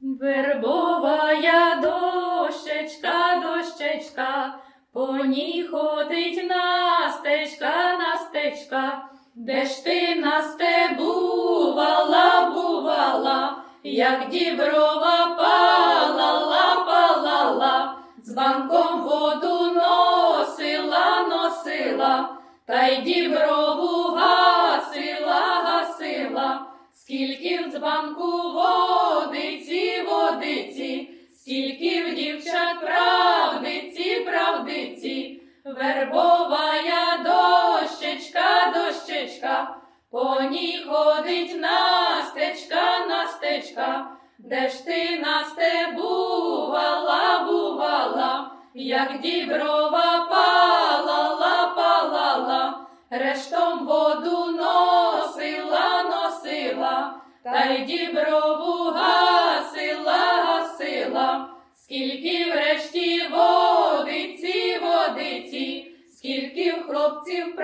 Вербовая дощечка, дощечка, по ній ходить Настечка, Настечка, де ж ти Насте бувала, бувала, як діброва палала, палала, з банком воду носила, носила, та й діброву гасила, гасила. Скільки в дзбанку водиці, скільки в дівчат правдиці, правдиці, вербовая дощечка, дощечка, по ній ходить Настечка, Настечка, де ж ти Насте бувала, бувала, як діброва палала, палала, рештом воду носила, носила, та й діброву гасила, скільки врешті водиці, водиці, скільки в хлопців